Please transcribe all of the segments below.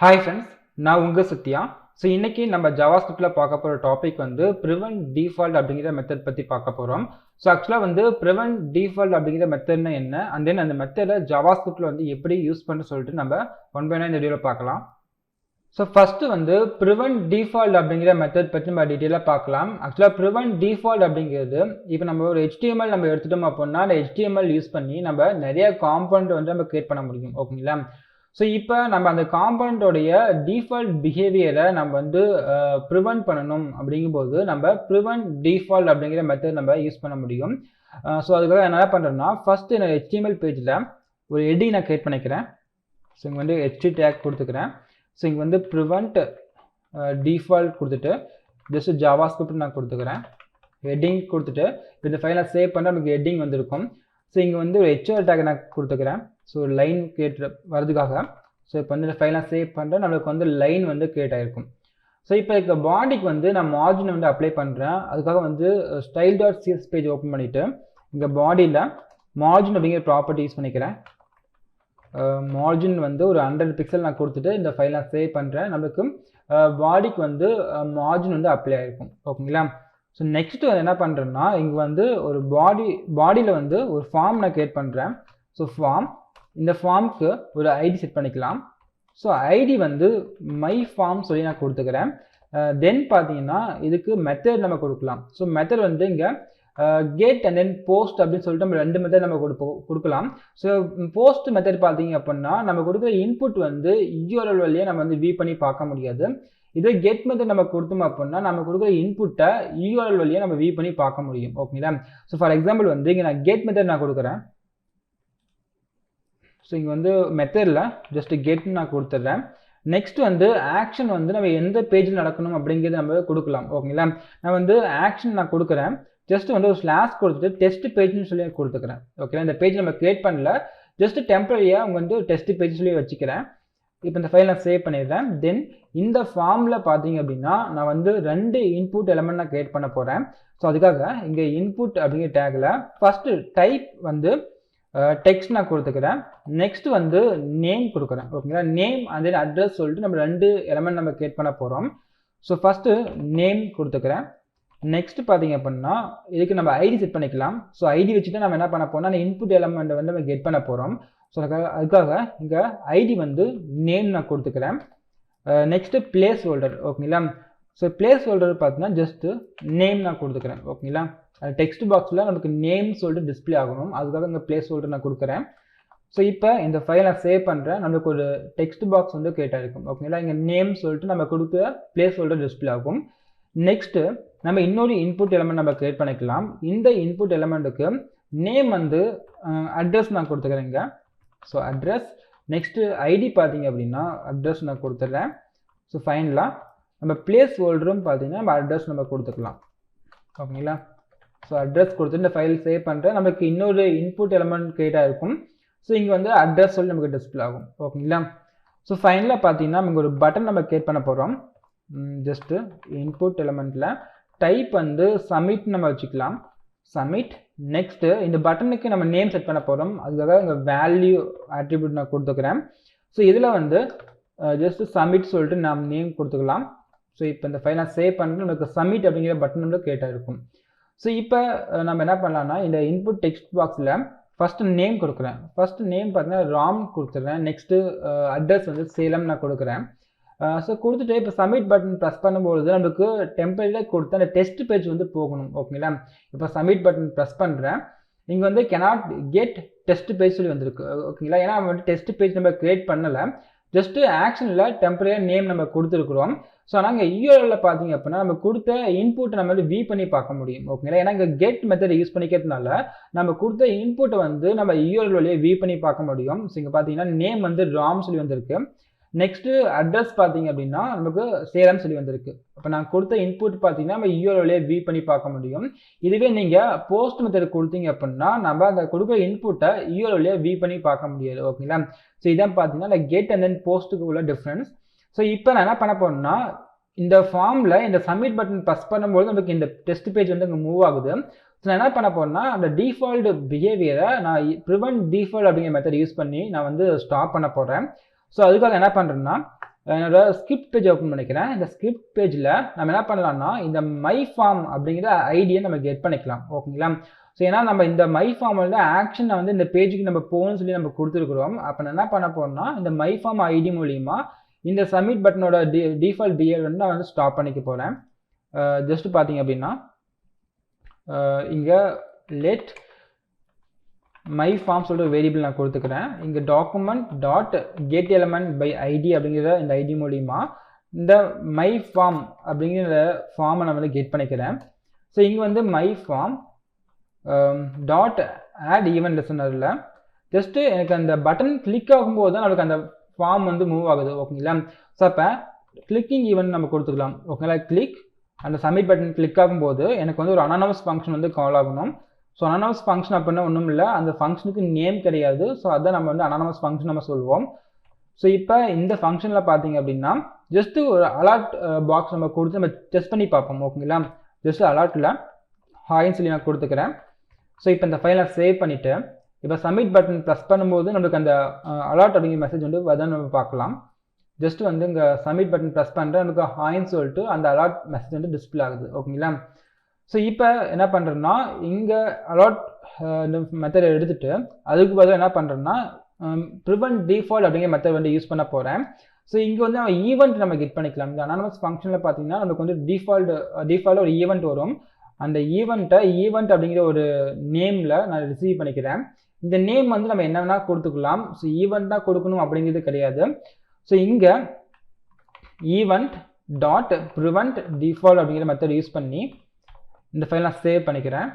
Hi friends நான் உங்கள் Sathya. So இன்றைக்கி நம்ம ஜாவாஸ்கிரிப்டில் பார்க்க போகிற டாபிக் வந்து ப்ரிவென்ட் டிஃபால்ட் அப்படிங்கிற மெத்தட் பற்றி பார்க்க போகிறோம் ஸோ ஆக்சுவலாக வந்து ப்ரிவென்ட் டிஃபால்ட் அப்படிங்கிற மெத்தட்னா என்ன? அண்ட் தென் அந்த மெத்தடை ஜாவாஸ்கிரிப்டில் வந்து எப்படி யூஸ் பண்ண சொல்லிட்டு நம்ம ஒன் பை நைன் வீடியோவில் பார்க்கலாம். ஸோ ஃபஸ்ட்டு வந்து ப்ரிவென்ட் டிஃபால்ட் அப்படிங்கிற மெத்தட் பற்றி நம்ம டீட்டெயிலாக பார்க்கலாம். ஆக்சுவலாக ப்ரிவென்ட் டிஃபால்ட் அப்படிங்கிறது இப்போ நம்ம ஒரு ஹெச்டிஎம்எல் நம்ம எடுத்துட்டோம் அப்படின்னா அந்த ஹெச்டிஎம்எல் யூஸ் பண்ணி நம்ம நிறைய காம்பவுண்ட் வந்து நம்ம கிரியேட் பண்ண முடியும். ஓகேங்களா ஸோ இப்போ நம்ம அந்த காம்பவுண்டோடைய டிஃபால்ட் பிஹேவியரை நம்ம வந்து ப்ரிவென்ட் பண்ணணும் அப்படிங்கும்போது நம்ம ப்ரிவென்ட் டிஃபால்ட் அப்படிங்கிற மெத்தட் நம்ம யூஸ் பண்ண முடியும். ஸோ அதுக்காக என்ன பண்ணுறேன்னா ஃபஸ்ட்டு என்னோட ஹெச்டிஎம்எல் பேஜில் ஒரு எடி நான் கிரியேட் பண்ணிக்கிறேன். ஸோ இங்கே வந்து ஹெச்டி டேக் கொடுத்துக்கிறேன். ஸோ இங்கே வந்து ப்ரிவென்ட் டிஃபால்ட் கொடுத்துட்டு ஜஸ்ட் ஜாவா ஸ்கிரிப்ட் நான் கொடுத்துக்கிறேன். ஹெட்டிங் கொடுத்துட்டு இந்த ஃபைலை சேவ் பண்ணால் நமக்கு ஹெட்டிங் வந்திருக்கும். ஸோ இங்கே வந்து ஒரு ஹெச்ஓஆர் டேக் நான் கொடுத்துக்கிறேன். ஸோ லைன் கேட்டு வரதுக்காக ஸோ இப்போ வந்து இந்த ஃபைலாம் சேவ் பண்ணுறேன் நம்மளுக்கு வந்து லைன் வந்து கிரியேட் ஆகிருக்கும் ஸோ இப்போ இந்த பாடிக்கு வந்து நான் மார்ஜின் வந்து அப்ளை பண்ணுறேன் அதுக்காக வந்து style dot CS page open பண்ணிவிட்டு இங்கே பாடியில் மார்ஜின் அப்படிங்கிற ப்ராப்பர்ட்டி யூஸ் பண்ணிக்கிறேன். மார்ஜின் வந்து ஒரு ஹண்ட்ரட் பிக்சல் நான் கொடுத்துட்டு இந்த ஃபைல் நான் சேவ் பண்ணுறேன் நம்மளுக்கு பாடிக்கு வந்து மார்ஜின் வந்து அப்ளை ஆகிருக்கும் ஓகேங்களா? ஸோ நெக்ஸ்ட்டு வந்து என்ன பண்ணுறேன்னா இங்கே வந்து ஒரு பாடி பாடியில் வந்து ஒரு ஃபார்ம் நான் கிரியேட் பண்ணுறேன் ஸோ ஃபார்ம் இந்த ஃபார்முக்கு ஒரு ஐடி செட் பண்ணிக்கலாம். ஸோ ஐடி வந்து மை ஃபார்ம் சொல்லி நான் கொடுத்துக்கிறேன். Uh, தென் பார்த்தீங்கன்னா இதுக்கு மெத்தட் நம்ம கொடுக்கலாம். ஸோ மெத்தட் வந்து இங்கே கேட் அண்ட் தென் போஸ்ட் அப்படின்னு சொல்லிட்டு நம்ம ரெண்டு மெத்தட் நம்ம கொடுப்போம் கொடுக்கலாம். ஸோ போஸ்ட் மெத்தட் பார்த்தீங்க அப்படின்னா நம்ம கொடுக்குற இன்புட் வந்து யூஆர்எல் வழியாக நம்ம வந்து வி பண்ணி பார்க்க முடியாது. இதே கெட் மெத்தட் நம்ம கொடுத்தோம் அப்படின்னா நம்ம கொடுக்குற இன்புட்டை யூஆர்எல் வழியாக நம்ம வி பண்ணி பார்க்க முடியும். ஓகேங்களா ஸோ ஃபார் எக்ஸாம்பிள் வந்து இங்கே நான் கெட் மெத்தட் நான் கொடுக்குறேன். ஸோ இங்கே வந்து மெத்தடில் ஜஸ்ட் கெட்னு நான் கொடுத்துட்றேன். நெக்ஸ்ட் வந்து ஆக்ஷன் வந்து நம்ம எந்த பேஜில் நடக்கணும் அப்படிங்கிறது நம்ம கொடுக்கலாம். ஓகேங்களா நான் வந்து ஆக்ஷன் நான் கொடுக்குறேன். ஜஸ்ட் வந்து ஒரு ஸ்லாஷ் கொடுத்துட்டு டெஸ்ட் பேஜ்னு சொல்லி கொடுத்துக்கிறேன். ஓகேங்களா இந்த பேஜ் நம்ம கிரியேட் பண்ணல. ஜஸ்ட் டெம்பரரியாக அவங்க வந்து டெஸ்ட் பேஜ் சொல்லி வச்சுக்கிறேன். இப்போ இந்த ஃபைல் நான் சேவ் பண்ணிடுறேன். தென் இந்த ஃபார்மில் பார்த்தீங்க அப்படின்னா நான் வந்து ரெண்டு இன்புட் எலமெண்ட் நான் கிரியேட் பண்ண போகிறேன் ஸோ அதுக்காக இங்கே இன்புட் அப்படிங்கிற டேக்கில் ஃபஸ்ட்டு டைப் வந்து டெக்ஸ்ட் நான் கொடுத்துக்கிறேன். நெக்ஸ்ட் வந்து நேம் கொடுக்குறேன். ஓகேங்களா? நேம் அண்ட் தென் அட்ரஸ் சொல்லிட்டு நம்ம ரெண்டு எலமெண்ட் நம்ம கிரியேட் பண்ண போகிறோம் ஸோ ஃபஸ்ட்டு நேம் கொடுத்துக்கிறேன். நெக்ஸ்ட் பார்த்தீங்க அப்படின்னா இதுக்கு நம்ம ஐடி செட் பண்ணிக்கலாம். ஸோ ஐடி வச்சுட்டு நம்ம என்ன பண்ண போனால் அந்த இன்புட் எலமெண்ட் வந்து நம்ம கெட் பண்ண போகிறோம் ஸோ அதுக்காக இங்கே ஐடி வந்து நேம் நான் கொடுத்துக்கிறேன். நெக்ஸ்ட்டு பிளேஸ் ஹோல்டர் ஓகேங்களா? ஸோ பிளேஸ் ஹோல்டர் பார்த்தீங்கன்னா ஜஸ்ட்டு நேம் நான் கொடுத்துக்கிறேன். ஓகேங்களா? டெக்ஸ்ட் பாக்ஸில் நமக்கு நேம் சொல்லிட்டு டிஸ்பிளே ஆகணும். அதுக்காக இங்கே பிளேஸ் ஹோல்டர் நான் கொடுக்குறேன். ஸோ இப்போ இந்த ஃபைல் நான் சேவ் பண்ணுறேன் நமக்கு ஒரு டெக்ஸ்ட் பாக்ஸ் வந்து கேட்டால் இருக்கும் ஓகேங்களா இங்கே நேம் சொல்லிட்டு நம்ம கொடுத்த பிளேஸ் ஹோல்டர் டிஸ்பிளே ஆகும். நெக்ஸ்ட்டு நம்ம இன்னொரு இன்புட் எலமெண்ட் நம்ம கிரியேட் பண்ணிக்கலாம். இந்த இன்புட் எலமெண்ட்டுக்கு நேம் வந்து அட்ரஸ் நான் கொடுத்துக்கிறேங்க ஸோ அட்ரஸ் நெக்ஸ்ட்டு ஐடி பார்த்தீங்க அப்படின்னா அட்ரஸ் நான் கொடுத்துட்றேன் ஸோ ஃபைனலாக நம்ம பிளேஸ் ஹோல்டரும் பார்த்தீங்கன்னா நம்ம அட்ரஸ் நம்ம கொடுத்துக்கலாம். ஓகேங்களா ஸோ அட்ரஸ் கொடுத்து இந்த ஃபைல் சேவ் பண்ணுறேன் நமக்கு இன்னொரு இன்புட் எலமெண்ட் கிரியேட்டாக இருக்கும் ஸோ இங்கே வந்து அட்ரஸ் சொல்லி நமக்கு டிஸ்பிளே ஆகும். ஓகேங்களா ஸோ ஃபைனலாக பார்த்தீங்கன்னா இங்கே ஒரு பட்டன் நம்ம கிரியேட் பண்ண போகிறோம் ஜஸ்ட்டு இன்புட் எலமெண்ட்டில் டைப் வந்து சமிட் நம்ம வச்சுக்கலாம். சமிட் நெக்ஸ்ட்டு இந்த பட்டனுக்கு நம்ம நேம் செட் பண்ண போகிறோம் அதுக்காக இங்கே வேல்யூ ஆட்ரிபியூட் நான் கொடுத்துக்கிறேன். ஸோ இதில் வந்து ஜஸ்ட்டு சமிட் சொல்லிட்டு நாம் நேம் கொடுத்துக்கலாம். ஸோ இப்போ இந்த ஃபைலை சேவ் பண்ணிட்டு நமக்கு சமிட் அப்படிங்கிற பட்டன் வந்து கேட்டாக இருக்கும் ஸோ இப்போ நம்ம என்ன பண்ணலாம்னா இந்த இன்புட் டெக்ஸ்ட் பாக்ஸில் ஃபஸ்ட்டு நேம் கொடுக்குறேன். ஃபஸ்ட்டு நேம் பார்த்தீங்கன்னா ராம் கொடுத்துட்றேன். நெக்ஸ்ட்டு அட்ரஸ் வந்து சேலம் நான் கொடுக்குறேன். ஸோ கொடுத்துட்டு இப்போ சப்மிட் பட்டன் ப்ரெஸ் பண்ணும்பொழுது நமக்கு டெம்பரரியாக கொடுத்து அந்த டெஸ்ட் பேஜ் வந்து போகணும். ஓகேங்களா இப்போ சப்மிட் பட்டன் ப்ரெஸ் பண்ணுறேன் இங்கே வந்து கெனாட் கெட் டெஸ்ட் பேஜ் சொல்லி வந்திருக்கு. ஓகேங்களா ஏன்னா வந்து டெஸ்ட் பேஜ் நம்ம க்ரியேட் பண்ணலை. ஜஸ்ட்டு ஆக்ஷனில் டெம்பரரியாக நேம் நம்ம கொடுத்துருக்குறோம். ஸோ ஆனால் இங்கே யூஆர்எல்ல பார்த்தீங்க அப்படின்னா நம்ம கொடுத்த இன்புட்டை நம்ம வந்து வி பண்ணி பார்க்க முடியும். ஓகேங்களா ஏன்னா இங்கே கெட் மெத்தட் யூஸ் பண்ணிக்கிறதுனால நம்ம கொடுத்த இன்புட்டை வந்து நம்ம யூஆர்எல் வழியே வி பண்ணி பார்க்க முடியும். ஸோ இங்கே பார்த்தீங்கன்னா நேம் வந்து ராம் சொல்லி வந்திருக்கு. நெக்ஸ்ட்டு அட்ரஸ் பார்த்தீங்க அப்படின்னா நமக்கு சேலம் சொல்லி வந்திருக்கு. இப்போ நான் கொடுத்த இன்புட் பார்த்தீங்கன்னா நம்ம யூஆர் வழியே வி பண்ணி பார்க்க முடியும். இதுவே நீங்கள் போஸ்ட் மெத்தட் கொடுத்தீங்க அப்படின்னா நம்ம அந்த கொடுக்குற இன்புட்டை யூஆர் வழியே வி பண்ணி பார்க்க முடியாது. ஓகேங்களா ஸோ இதான் பார்த்தீங்கன்னா கெட் அண்ட் தென் போஸ்ட்டுக்கு உள்ள டிஃப்ரென்ஸ் ஸோ இப்போ நான் என்ன பண்ண போறேன்னா இந்த ஃபார்மில் இந்த சப்மிட் பட்டன் ப்ரெஸ் பண்ணும்போது நமக்கு இந்த டெஸ்ட் பேஜ் வந்து அங்கே மூவ் ஆகுது. ஸோ நான் என்ன பண்ண போகிறேன்னா அந்த டிஃபால்ட் பிஹேவியரை நான் ப்ரிவென்ட் டிஃபால்ட் அப்படிங்கிற மெத்தட் யூஸ் பண்ணி நான் வந்து ஸ்டாப் பண்ண போகிறேன் ஸோ அதுக்காக என்ன பண்ணுறேன்னா என்னோட ஸ்கிரிப்ட் பேஜ் ஓப்பன் பண்ணிக்கிறேன். இந்த ஸ்கிரிப்ட் பேஜில் நம்ம என்ன பண்ணலாம்னா இந்த மை ஃபார்ம் அப்படிங்கிற ஐடியை நம்ம கெட் பண்ணிக்கலாம். ஓகேங்களா ஸோ ஏன்னா நம்ம இந்த மை ஃபார்மில் ஆக்ஷனை வந்து இந்த பேஜுக்கு நம்ம போகணும்னு சொல்லி நம்ம கொடுத்துருக்குறோம். அப்போ நான் என்ன பண்ண போகிறோம்னா இந்த மை ஃபார்ம் ஐடி மூலிமா இந்த சப்மிட் பட்டனோட டி டிஃபால்ட் பிஹேவியர் வந்து நான் வந்து ஸ்டாப் பண்ணிக்க போகிறேன் ஜஸ்ட் பார்த்தீங்க அப்படின்னா இங்கே லெட் மை ஃபார்ம் சொல்கிற வேரியபிள் நான் கொடுத்துக்கிறேன். இங்கே document dot get element by ID அப்படிங்கிற இந்த ஐடி மூலிமா இந்த மை ஃபார்ம் அப்படிங்கிற ஃபார்மை நான் வந்து கெட் பண்ணிக்கிறேன். ஸோ இங்கே வந்து my form dot add event லிசனரில் just எனக்கு அந்த பட்டன் கிளிக் ஆகும்போது தான் நமக்கு அந்த ஃபார்ம் வந்து மூவ் ஆகுது ஓகேங்களா ஸோ அப்போ கிளிக்கிங் ஈவெண்ட் நம்ம கொடுத்துக்கலாம். ஓகேங்களா கிளிக் அந்த சப்மிட் பட்டன் கிளிக் ஆகும்போது எனக்கு வந்து ஒரு அனானமஸ் ஃபங்க்ஷன் வந்து கால் ஆகணும். ஸோ அனானமஸ் ஃபங்க்ஷன் அப்படின்னா ஒன்றும் இல்லை. அந்த ஃபங்க்ஷனுக்கு நேம் கிடையாது. ஸோ அதை நம்ம வந்து அனானமஸ் ஃபங்க்ஷன் நம்ம சொல்லுவோம் ஸோ இப்போ இந்த ஃபங்க்ஷனில் பார்த்தீங்க அப்படின்னா ஜஸ்ட்டு ஒரு அலாட் பாக்ஸ் நம்ம கொடுத்து நம்ம டெஸ்ட் பண்ணி பார்ப்போம் ஓகேங்களா ஜஸ்ட் அலாட்டில் ஹாயின்னு சொல்லி நான் கொடுத்துக்கிறேன். ஸோ இப்போ இந்த ஃபைலை சேவ் பண்ணிவிட்டு இப்போ சப்மிட் பட்டன் ப்ரெஸ் பண்ணும்போது நம்மளுக்கு அந்த அலாட் அப்படிங்கிற மெசேஜ் வந்து வதான் நம்ம பார்க்கலாம். ஜஸ்ட் வந்து இங்கே சப்மிட் பட்டன் ப்ரெஸ் பண்ணுறேன் நமக்கு ஹாயின்னு சொல்லிட்டு அந்த அலாட் மெசேஜ் வந்து டிஸ்பிளே ஆகுது. ஓகேங்களா ஸோ இப்போ என்ன பண்ணுறேன்னா இங்கே அலாட் இந்த மெத்தடை எடுத்துகிட்டு அதுக்கு பதிலாக என்ன பண்ணுறேன்னா ப்ரிவென்ட் டிஃபால்ட் அப்படிங்கிற மெத்தட் வந்து யூஸ் பண்ண போகிறேன் ஸோ இங்கே வந்து நம்ம ஈவெண்ட் நம்ம கெட் பண்ணிக்கலாம். இந்த அனானமஸ் ஃபங்க்ஷனில் பார்த்தீங்கன்னா நமக்கு வந்து டிஃபால்ட் டிஃபால்ட் ஒரு ஈவெண்ட் வரும். அந்த ஈவெண்ட்டை ஈவெண்ட் அப்படிங்கிற ஒரு நேமில் நான் ரிசீவ் பண்ணிக்கிறேன். இந்த நேம் வந்து நம்ம என்ன வேணால் கொடுத்துக்கலாம். ஸோ ஈவெண்ட்டாக கொடுக்கணும் அப்படிங்கிறது கிடையாது. ஸோ இங்கே ஈவெண்ட் டாட் ப்ரிவெண்ட் டிஃபால்ட் அப்படிங்கிற மெத்தட் யூஸ் பண்ணி இந்த ஃபைல் நான் சேவ் பண்ணிக்கிறேன்.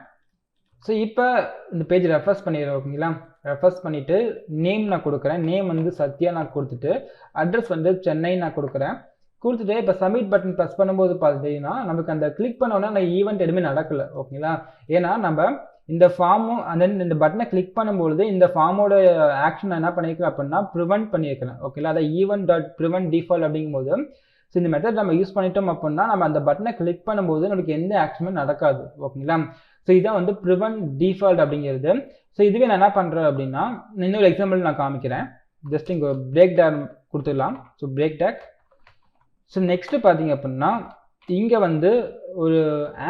ஸோ இப்போ இந்த பேஜ் ரெஃபர்ஸ் பண்ணிடுறேன் ஓகேங்களா? ரெஃபர்ஸ் பண்ணிவிட்டு நேம் நான் கொடுக்குறேன். நேம் வந்து சத்யா நான் கொடுத்துட்டு அட்ரஸ் வந்து சென்னை நான் கொடுக்குறேன். கொடுத்துட்டு இப்போ சப்மிட் பட்டன் ப்ரெஸ் பண்ணும்போது பார்த்தீங்கன்னா நமக்கு அந்த கிளிக் பண்ணோன்னா அந்த ஈவெண்ட் எதுவுமே நடக்கலை ஓகேங்களா? ஏன்னா நம்ம இந்த ஃபார்மும் அந்த இந்த பட்டனை கிளிக் பண்ணும்பொழுது இந்த ஃபார்மோட ஆக்ஷன் என்ன பண்ணியிருக்கிறேன் அப்படின்னா ப்ரிவெண்ட் பண்ணியிருக்கிறேன் ஓகேங்களா அதை ஈவன் டாட் ப்ரிவெண்ட் டிஃபால்ட் அப்படிங்கும்போது ஸோ இந்த மெத்தட் நம்ம யூஸ் பண்ணிட்டோம் அப்படின்னா நம்ம அந்த பட்டனை கிளிக் பண்ணும்போது நமக்கு எந்த ஆக்ஷனுமே நடக்காது. ஓகேங்களா ஸோ இதான் வந்து ப்ரிவெண்ட் டிஃபால்ட் அப்படிங்கிறது. ஸோ இதுவே நான் என்ன பண்ணுறேன் அப்படின்னா இன்னொரு எக்ஸாம்பிள் நான் காமிக்கிறேன். ஜஸ்ட் இங்கே பிரேக் டேக் கொடுத்துடலாம். So break tag so next பார்த்தீங்க அப்படின்னா இங்கே வந்து ஒரு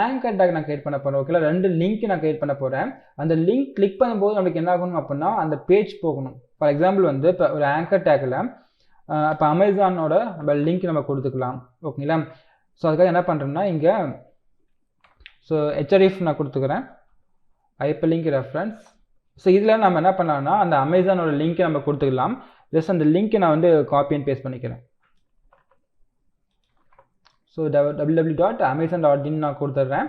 ஆங்கர் டேக் நான் கிரியேட் பண்ண போகிறேன் ஓகேங்களா ரெண்டு லிங்க் நான் கிரியேட் பண்ண போகிறேன் அந்த லிங்க் கிளிக் பண்ணும்போது நமக்கு என்ன ஆகணும் அப்படின்னா அந்த பேஜ் போகணும். ஃபார் எக்ஸாம்பிள் வந்து இப்போ ஒரு ஆங்கர் டேக்கில் இப்போ அமேசானோட நம்ம லிங்க் நம்ம கொடுத்துக்கலாம். ஓகேங்களா ஸோ அதுக்காக என்ன பண்ணுறேன்னா இங்கே ஸோ ஹெச்ஆர்எஃப் நான் கொடுத்துக்கிறேன். ஐப்ப லிங்க் ரெஃபரன்ஸ் ஸோ இதில் நம்ம என்ன பண்ணலாம்னா அந்த அமேசானோட லிங்க்கை நம்ம கொடுத்துக்கலாம். ஜஸ்ட் அந்த லிங்க்கை நான் வந்து காப்பி அண்ட் பேஸ்ட் பண்ணிக்கிறேன். So double double dot Amazon dot in நான் கொடுத்துட்றேன்.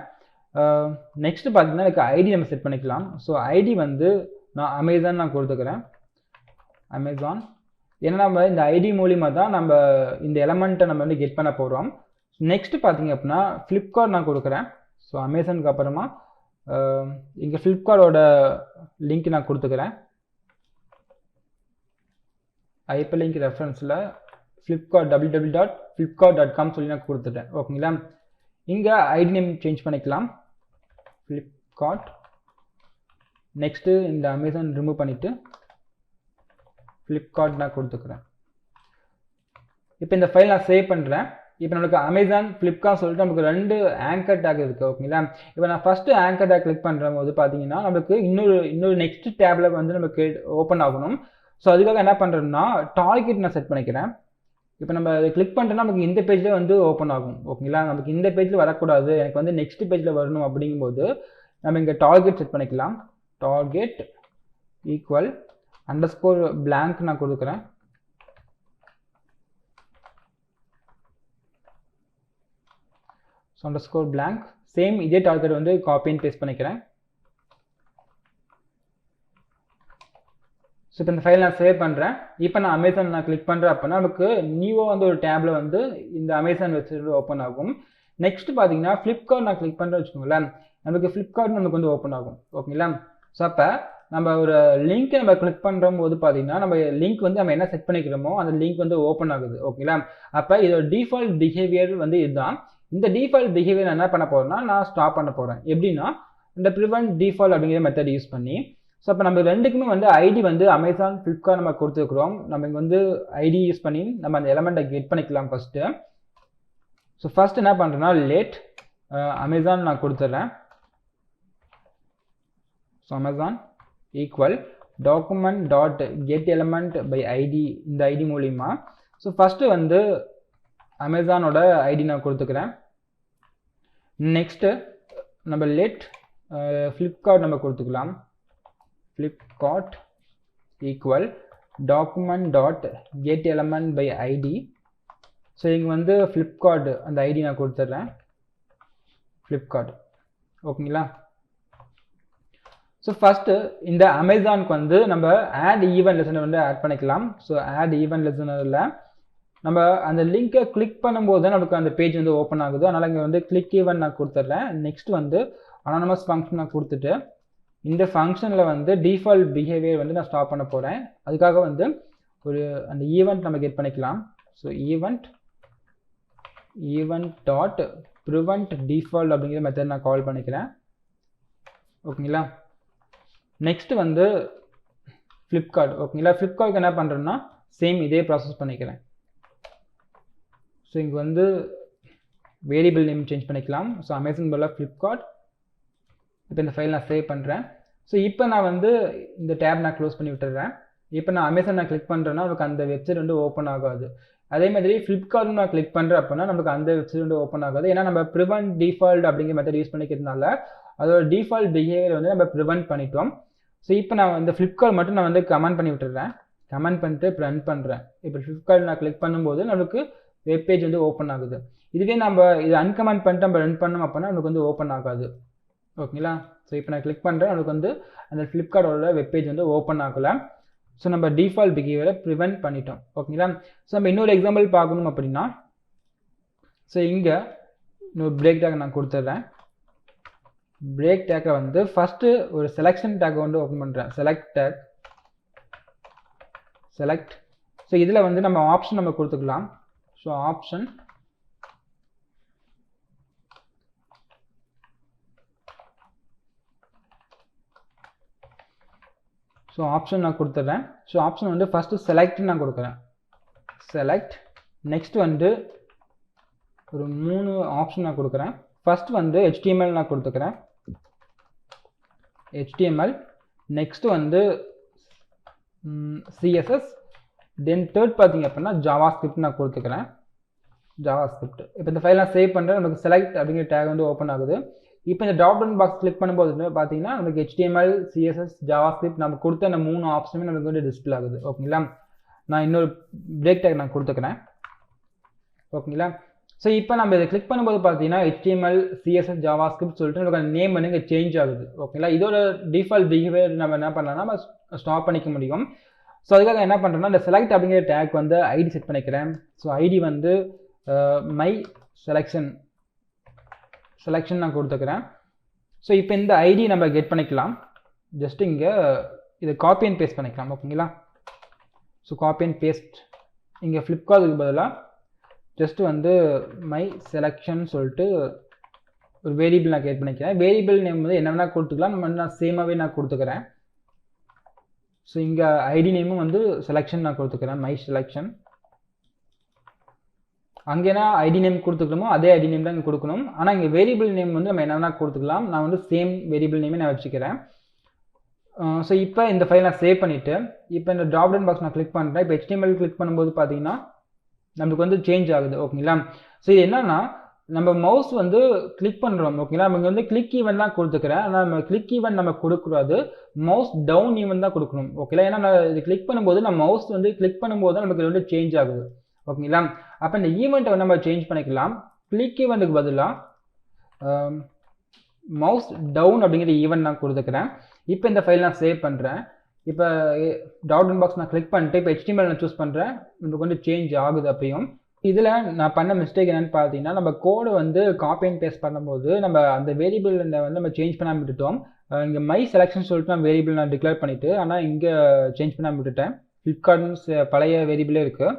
நெக்ஸ்ட்டு பார்த்தீங்கன்னா எனக்கு ஐடி நம்ம செட் பண்ணிக்கலாம். ஸோ ஐடி வந்து நான் அமேசான் நான் கொடுத்துக்கிறேன். அமேசான் ஏன்னா நம்ம இந்த ஐடி மூலிமா தான் நம்ம இந்த எலமெண்ட்டை நம்ம வந்து கெட் பண்ண போகிறோம் நெக்ஸ்ட்டு பார்த்தீங்க அப்படின்னா ஃப்ளிப்கார்ட் நான் கொடுக்குறேன். ஸோ அமேசானுக்கு அப்புறமா இங்கே ஃப்ளிப்கார்ட்டோட லிங்க் நான் கொடுத்துக்கிறேன். IP link ரெஃபரன்ஸில் Flipkart W W dot Flipkart dot com சொல்லி நான் கொடுத்துட்டேன். ஓகேங்களா இங்கே ஐடி நேம் சேஞ்ச் பண்ணிக்கலாம். ஃப்ளிப்கார்ட் நெக்ஸ்ட்டு இந்த அமேசான் ரிமூவ் பண்ணிவிட்டு ஃப்ளிப்கார்ட் நான் கொடுத்துக்கிறேன். இப்போ இந்த ஃபைல் நான் சேவ் பண்ணுறேன் இப்போ நம்மளுக்கு அமேசான் ஃப்ளிப்கார்ட் சொல்லிட்டு நமக்கு ரெண்டு ஆங்கர் டேக் இருக்குது ஓகேங்களா இப்போ நான் ஃபஸ்ட்டு ஆங்கர் டேக் கிளிக் பண்ணுற போது பார்த்தீங்கன்னா நமக்கு இன்னொரு இன்னொரு நெக்ஸ்ட் டேப்பில் வந்து நமக்கு ஓப்பன் ஆகணும். ஸோ அதுக்காக என்ன பண்ணுறேன்னா டார்கெட் நான் செட் பண்ணிக்கிறேன். இப்போ நம்ம அதை கிளிக் பண்ணிட்டோம்னா நமக்கு இந்த பேஜில் வந்து ஓப்பன் ஆகும். ஓகேங்களா நமக்கு இந்த பேஜில் வரக்கூடாது. எனக்கு வந்து நெக்ஸ்ட் பேஜில் வரணும் அப்படிங்கும்போது நம்ம இங்கே டார்கெட் செட் பண்ணிக்கலாம். Target equal underscore blank நான் கொடுக்குறேன். So underscore blank same இதே டார்கெட் வந்து காப்பி அண்ட் பேஸ்ட் பண்ணிக்கிறேன். ஸோ இப்போ இந்த ஃபைல் நான் சேவ் பண்ணுறேன் இப்போ நான் அமேசான் நான் கிளிக் பண்ணுறேன் அப்படின்னா நமக்கு நியூவாக வந்து ஒரு டேப்பில் வந்து இந்த அமேசான் வெப்சைட் ஓப்பன் ஆகும். நெக்ஸ்ட் பார்த்தீங்கன்னா ஃப்ளிப்கார்ட் நான் கிளிக் பண்ணுறேன் வச்சுக்கோங்களேன். நமக்கு ஃப்ளிப்கார்ட் நமக்கு வந்து ஓப்பன் ஆகும். ஓகேங்களா ஸோ அப்போ நம்ம ஒரு லிங்க்கை நம்ம கிளிக் பண்ணுற போது பார்த்தீங்கன்னா நம்ம லிங்க் வந்து நம்ம என்ன செட் பண்ணிக்கிறோமோ அந்த லிங்க் வந்து ஓப்பன் ஆகுது. ஓகேங்களா அப்போ இதோட டிஃபால்ட் பிஹேவியர் வந்து இதுதான். இந்த டிஃபால்ட் பிஹேவியர் என்ன பண்ண போகிறேன்னா நான் ஸ்டாப் பண்ண போகிறேன் எப்படின்னா இந்த ப்ரிவென்ட் டிஃபால்ட் அப்படிங்கிற மெத்தட் யூஸ் பண்ணி ஸோ அப்போ நம்ம ரெண்டுக்குமே வந்து ஐடி வந்து அமேசான் ஃப்ளிப்கார்ட் நம்ம கொடுத்துருக்குறோம். நம்ம இங்கே வந்து ஐடி யூஸ் பண்ணி நம்ம அந்த எலமெண்ட்டை கெட் பண்ணிக்கலாம் ஃபஸ்ட்டு ஸோ ஃபஸ்ட் என்ன பண்ணுறேன்னா லேட் அமேசான் நான் கொடுத்துட்றேன் so Amazon equal document dot get element by ID இந்த ஐடி மூலிமா ஸோ ஃபஸ்ட்டு வந்து அமேசானோட ஐடி நான் கொடுத்துக்கிறேன். நெக்ஸ்ட்டு நம்ம லெட் ஃப்ளிப்கார்ட் நம்ம கொடுத்துக்கலாம். Flipkart equal document dot get element by ID so இங்கே வந்து ஃப்ளிப்கார்ட் அந்த ஐடி நான் கொடுத்துட்றேன். ஃப்ளிப்கார்ட் ஓகேங்களா ஸோ ஃபஸ்ட்டு இந்த அமேசானுக்கு வந்து நம்ம ஆட் ஈவெண்ட் லெசனை வந்து ஆட் பண்ணிக்கலாம். ஸோ ஆட் ஈவெண்ட் லெசனில் நம்ம அந்த லிங்கை கிளிக் பண்ணும்போது தான் நமக்கு அந்த பேஜ் வந்து ஓப்பன் ஆகுது. அதனால் இங்கே வந்து கிளிக் ஈவெண்ட் நான் கொடுத்துட்றேன். நெக்ஸ்ட் வந்து அனானமஸ் ஃபங்க்ஷன் நான் கொடுத்துட்டு இந்த ஃபங்க்ஷனில் வந்து டிஃபால்ட் பிஹேவியர் வந்து நான் ஸ்டாப் பண்ண போகிறேன் அதுக்காக வந்து ஒரு அந்த ஈவெண்ட் நம்ம கெட் பண்ணிக்கலாம். So event event dot prevent default அப்படிங்கிற மெத்தட் நான் கால் பண்ணிக்கிறேன். ஓகேங்களா நெக்ஸ்ட் வந்து ஃப்ளிப்கார்ட் ஓகேங்களா ஃப்ளிப்கார்ட்க்கு என்ன பண்ணுறேன்னா சேம் இதே ப்ராசஸ் பண்ணிக்கிறேன். ஸோ இங்கே வந்து வேரியபிள் நேம் சேஞ்ச் பண்ணிக்கலாம். ஸோ அமேசான் பதிலாக ஃப்ளிப்கார்ட் இப்போ இந்த ஃபைல் நான் சேவ் பண்ணுறேன் ஸோ இப்போ நான் வந்து இந்த டேப் நான் க்ளோஸ் பண்ணி விட்டுறேன். இப்போ நான் அமேசான் நான் கிளிக் பண்ணுறேன்னா நமக்கு அந்த வெப்சைட் வந்து ஓப்பன் ஆகாது. அதே மாதிரி ஃப்ளிப்கார்ட்டும் நான் கிளிக் பண்ணுறேன் அப்படின்னா நமக்கு அந்த வெப்சைட் வந்து ஓப்பன் ஆகாது. ஏன்னா நம்ம ப்ரிவென்ட் டிஃபால்ட் அப்படிங்கிற மெத்தட் யூஸ் பண்ணிக்கிறதுனால அதோட டிஃபால்ட் பிஹேவியர் வந்து நம்ம ப்ரிவென்ட் பண்ணிட்டோம். ஸோ இப்போ நான் வந்து ஃப்ளிப்கார்ட் மட்டும் நான் வந்து கமெண்ட் பண்ணி விட்டுறேன். கமெண்ட் பண்ணிட்டு இப்போ ரன் பண்ணுறேன் இப்போ ஃப்ளிப்கார்ட் நான் கிளிக் பண்ணும்போது நமக்கு வெப் பேஜ் வந்து ஓப்பன் ஆகுது. இதுவே நம்ம இது அன்கமெண்ட் பண்ணிட்டு நம்ம ரன் பண்ணோம் அப்படின்னா நமக்கு வந்து ஓப்பன் ஆகாது. ஓகேங்களா? ஸோ இப்போ நான் கிளிக் பண்ணுறேன் எனக்கு வந்து அந்த ஃப்ளிப்கார்ட்டோட வெப்பேஜ் வந்து ஓப்பன் ஆகலை. ஸோ நம்ம டிஃபால்ட் பிஹேவியரை ப்ரிவென்ட் பண்ணிட்டோம். ஓகேங்களா? ஸோ நம்ம இன்னொரு எக்ஸாம்பிள் பார்க்கணும் அப்படின்னா ஸோ இங்கே இன்னொரு பிரேக் டேக் நான் கொடுத்துட்றேன் பிரேக் டேக்கை வந்து ஃபஸ்ட்டு ஒரு செலெக்ஷன் டேக்கை வந்து ஓப்பன் பண்ணுறேன் செலக்ட் டேக் செலக்ட் ஸோ இதில் வந்து நம்ம ஆப்ஷன் நம்ம கொடுத்துக்கலாம். ஸோ ஆப்ஷன் ஸோ ஆப்ஷன் நான் கொடுத்துட்றேன் ஸோ ஆப்ஷன் வந்து ஃபஸ்ட்டு செலக்ட் நான் கொடுக்குறேன். செலக்ட் நெக்ஸ்ட் வந்து ஒரு மூணு ஆப்ஷன் நான் கொடுக்குறேன். ஃபஸ்ட் வந்து ஹெச்டிஎம்எல் நான் கொடுத்துக்கிறேன். ஹெச்டிஎம்எல் நெக்ஸ்ட் வந்து சிஎஸ்எஸ் தென் தேர்ட் பார்த்தீங்க அப்படின்னா ஜாவா ஸ்கிரிப்ட் நான் கொடுத்துக்கிறேன். ஜாவா ஸ்கிரிப்ட் இப்போ இந்த ஃபைல் நான் சேவ் பண்ணுறேன் நமக்கு செலக்ட் அப்படிங்கிற டேக் வந்து ஓப்பன் ஆகுது. இப்போ இந்த ட்ராப் டவுன் பாக்ஸ் கிளிக் பண்ணும்போது பார்த்தீங்கன்னா நமக்கு ஹெச்டிஎம்எல் சிஎஸ்எஸ் ஜாவா ஸ்கிரிப்ட் நம்ம கொடுத்த அந்த மூணு ஆப்ஷனுமே நமக்கு வந்து டிஸ்பிளே ஆகுது. ஓகேங்களா நான் இன்னொரு பிரேக் டேக் நான் கொடுத்துக்கிறேன். ஓகேங்களா ஸோ இப்போ நம்ம இதை கிளிக் பண்ணும்போது பார்த்தீங்கன்னா ஹெச்டிஎம்எல் சிஎஸ்எஸ் ஜாவா ஸ்கிரிப்ட் சொல்லிட்டு நமக்கு நேம் வந்து இங்கே சேஞ்ச் ஆகுது. ஓகேங்களா இதோட டிஃபால்ட் பிஹேவியர் நம்ம என்ன பண்ணலாம்னா நம்ம ஸ்டாப் பண்ணிக்க முடியும். ஸோ அதுக்காக என்ன பண்ணுறேன்னா இந்த செலக்ட் அப்படிங்கிற டேக் வந்து ஐடி செட் பண்ணிக்கிறேன். ஸோ ஐடி வந்து மை செலெக்ஷன் செலெக்ஷன் நான் கொடுத்துக்கிறேன். ஸோ இப்போ இந்த ஐடி நம்ம கெட் பண்ணிக்கலாம். ஜஸ்ட் இங்கே இதை காப்பி அண்ட் பேஸ்ட் பண்ணிக்கலாம் ஓகேங்களா? ஸோ காப்பி அண்ட் பேஸ்ட் இங்கே ஃப்ளிப்கார்ட்டுக்கு பதிலாக ஜஸ்ட் வந்து மை செலெக்ஷன் சொல்லிட்டு ஒரு வேரியபிள் நான் கிரியேட் பண்ணிக்கிறேன். வேரியபிள் நேம் வந்து என்ன வேணால் கொடுத்துக்கலாம் நம்ம நான் சேமாகவே நான் கொடுத்துக்கிறேன். ஸோ இங்கே ஐடி நேமும் வந்து செலெக்ஷன் நான் கொடுத்துக்கிறேன் மை செலெக்ஷன் அங்கேனா ஐடி நேம் கொடுத்துக்கணுமோ அதே ஐடி நேம் தான் இங்கே கொடுக்கணும். ஆனால் இங்கே வேரியபிள் நேம் வந்து நம்ம என்னென்னா கொடுத்துக்கலாம். நான் வந்து சேம் வேரியபிள் நேமே நான் வச்சுக்கிறேன். ஸோ இப்போ இந்த ஃபைல் நான் சேவ் பண்ணிவிட்டு இப்போ இந்த ட்ராப் டவுன் பாக்ஸ் நான் கிளிக் பண்ணுறேன் இப்போ ஹெச்டிஎம்எல் கிளிக் பண்ணும்போது பார்த்தீங்கன்னா நமக்கு வந்து சேஞ்ச் ஆகுது ஓகேங்களா? ஸோ இது என்னன்னா நம்ம மவுஸ் வந்து கிளிக் பண்ணுறோம் ஓகேங்களா? நம்ம இங்கே வந்து கிளிக் ஈவன் தான் கொடுத்துக்கிறேன். ஆனால் நம்ம கிளிக் ஈவன் நம்ம கொடுக்கூடாது மவுஸ் டவுன் ஈவன் தான் கொடுக்கணும் ஓகேங்களா? ஏன்னா நான் இது கிளிக் பண்ணும்போது நம்ம மவுஸ் வந்து கிளிக் பண்ணும்போது தான் நமக்கு வந்து சேஞ்ச் ஆகுது ஓகேங்களா? அப்போ இந்த ஈவெண்ட்டை வந்து நம்ம சேஞ்ச் பண்ணிக்கலாம். கிளிக் ஈவெண்ட்டுக்கு பதிலாக மவுஸ் டவுன் அப்படிங்கிற ஈவெண்ட் நான் கொடுத்துக்கிறேன். இப்போ இந்த ஃபைல் நான் சேவ் பண்ணுறேன் இப்போ டவுன் பாக்ஸ் நான் கிளிக் பண்ணிட்டு இப்போ ஹெச்டிஎம்எல் நான் சூஸ் பண்ணுறேன் நமக்கு வந்து சேஞ்ச் ஆகுது அப்பயும். இதில் நான் பண்ண மிஸ்டேக் என்னென்னு பார்த்தீங்கன்னா நம்ம கோடு வந்து காப்பி அண்ட் பேஸ்ட் பண்ணும்போது நம்ம அந்த வேரியபிள் வந்து நம்ம சேஞ்ச் பண்ணாமல் விட்டுட்டோம். இங்கே மை செலெக்ஷன் சொல்லிட்டு நான் வேரியபிள் நான் டிக்ளேர் பண்ணிவிட்டு ஆனால் இங்கே சேஞ்ச் பண்ணாமல் விட்டுட்டேன். ஃப்ளிப்கார்ட்னு பழைய வேரியபிளே இருக்குது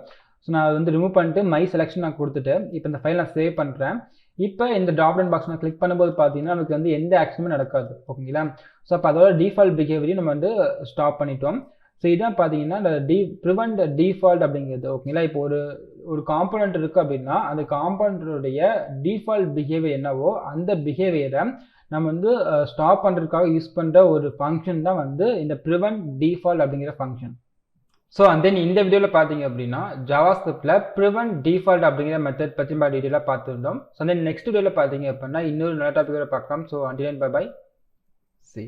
ஸோ நான் அதை வந்து ரிமூவ் பண்ணிட்டு மை செலெக்ஷன் நான் கொடுத்துட்டு இப்போ இந்த ஃபைல் நான் சேவ் பண்ணுறேன் இப்போ இந்த டாப் டவுன் பாக்ஸ் நான் கிளிக் பண்ணும்போது பார்த்தீங்கன்னா நமக்கு வந்து எந்த ஆக்ஷனுமே நடக்காது. ஓகேங்களா? ஸோ அப்போ அதோட டிஃபால்ட் பிஹேவியரையும் நம்ம வந்து ஸ்டாப் பண்ணிட்டோம். ஸோ இதான் பார்த்தீங்கன்னா இந்த டி ப்ரிவெண்ட் டிஃபால்ட் அப்படிங்கிறது. ஓகேங்களா? இப்போ ஒரு ஒரு காம்பனண்ட் இருக்குது அப்படின்னா அந்த காம்பனண்ட்டுடைய டிஃபால்ட் பிஹேவியர் என்னவோ அந்த பிஹேவியரை நம்ம வந்து ஸ்டாப் பண்ணுறதுக்காக யூஸ் பண்ணுற ஒரு ஃபங்க்ஷன் தான் வந்து இந்த ப்ரிவெண்ட் டிஃபால்ட் அப்படிங்கிற ஃபங்க்ஷன் ஸோ அண்ட் தென் இந்த வீடியோவில் பார்த்தீங்க அப்படின்னா ஜாவா ஸ்கிரிப்டில் ப்ரிவெண்ட் டிஃபால்ட் அப்படிங்கிற மெத்தட் பற்றி நம்ம டீட்டெயிலாக பார்த்துருந்தோம். ஸோ தென் நெக்ஸ்ட் வீடியோவில் பார்த்தீங்க அப்படின்னா இன்னொரு நல்ல டாப்பிக்கோட பார்க்கலாம். So and bye bye see